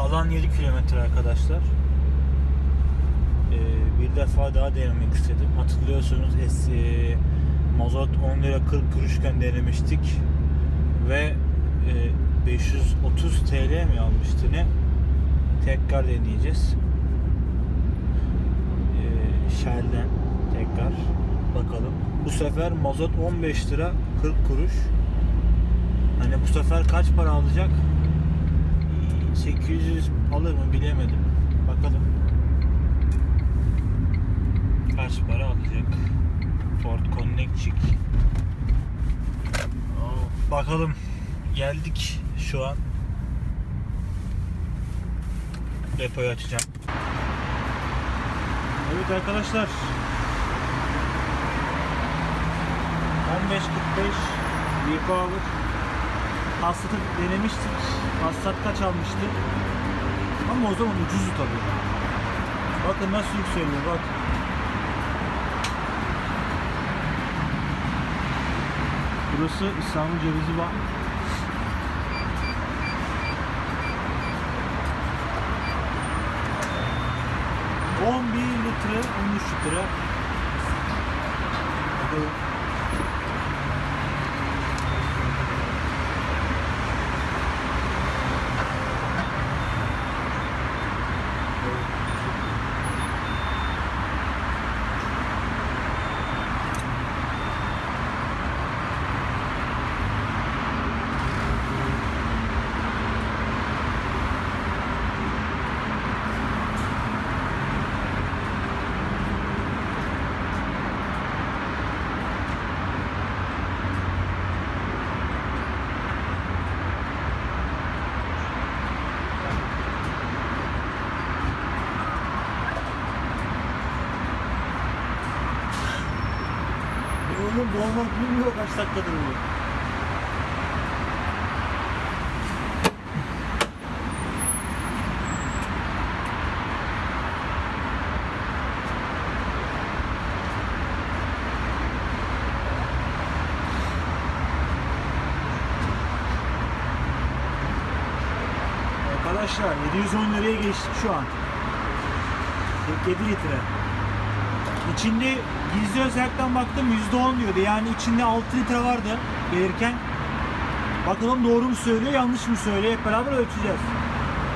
Kalan 7 kilometre arkadaşlar. Ee, bir defa daha denemek istedim. Hatırlıyorsunuz eski mazot 10 lira 40 kuruşken denemiştik ve e, 530 TL mi almıştı ne? Tekrar deneyeceğiz. Ee, Shell'den tekrar bakalım. Bu sefer mazot 15 lira 40 kuruş. Hani bu sefer kaç para alacak? 800 alır mı bilemedim. Bakalım. Kaç para alacak? Ford Connect Bakalım. Geldik şu an. Depoyu açacağım. Evet arkadaşlar. 15.45 V-Power Passat'ı denemiştik. Passat kaç almıştı? Ama o zaman ucuzdu tabii. Bakın nasıl yükseliyor bak. Burası İstanbul Cevizi Bağ. On litre, 13 litre. Bakalım. Oğlum dolmak bilmiyor kaç dakikadır bu. Arkadaşlar 710 liraya geçtik şu an. 47 litre. İçinde gizli özellikten baktım %10 diyordu. Yani içinde 6 litre vardı gelirken. Bakalım doğru mu söylüyor, yanlış mı söylüyor? Hep beraber ölçeceğiz.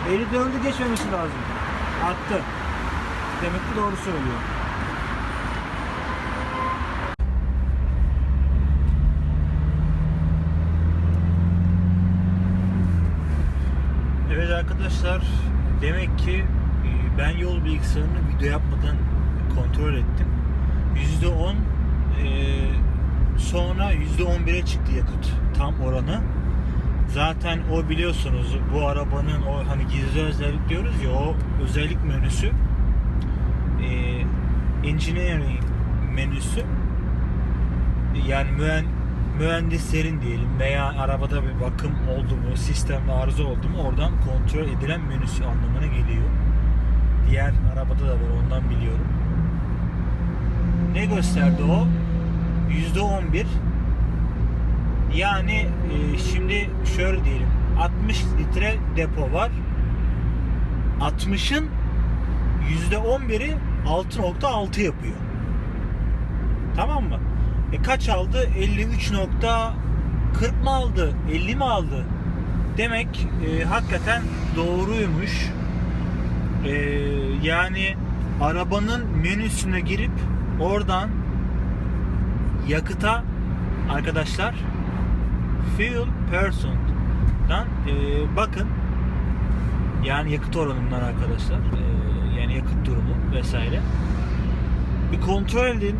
54'ü geçmemesi lazım. Attı. Demek ki doğru söylüyor. Evet arkadaşlar demek ki e, ben yol bilgisayarını video yapmadan kontrol ettim. %10 e, sonra %11'e çıktı yakıt tam oranı. Zaten o biliyorsunuz bu arabanın o hani gizli özellik diyoruz ya o özellik menüsü e, engineering menüsü yani mühen, mühendislerin diyelim veya arabada bir bakım oldu mu, sistemde arıza oldu mu oradan kontrol edilen menüsü anlamına geliyor. Diğer arabada da var ondan biliyorum. Ne gösterdi o? Yüzde on bir. Yani e, şimdi şöyle diyelim 60 litre depo var. 60'ın yüzde 11'i 6.6 yapıyor. Tamam mı? E kaç aldı? 53.40 mı aldı? 50 mi aldı? Demek e, hakikaten doğruymuş. E, yani arabanın menüsüne girip oradan yakıta arkadaşlar fuel person'dan e, bakın. Yani yakıt oranından arkadaşlar e, yani yakıt durumu vesaire. Bir kontrol edin.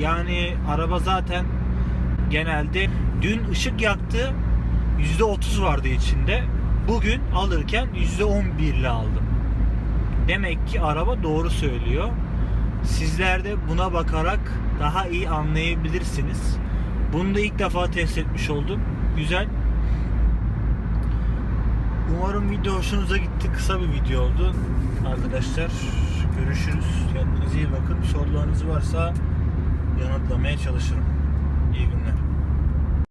Yani araba zaten genelde dün ışık yaktı %30 vardı içinde. Bugün alırken %11 ile aldım. Demek ki araba doğru söylüyor sizler de buna bakarak daha iyi anlayabilirsiniz bunu da ilk defa test etmiş oldum güzel Umarım video hoşunuza gitti. Kısa bir video oldu. Arkadaşlar görüşürüz. Kendinize iyi bakın. Sorularınız varsa yanıtlamaya çalışırım. İyi günler.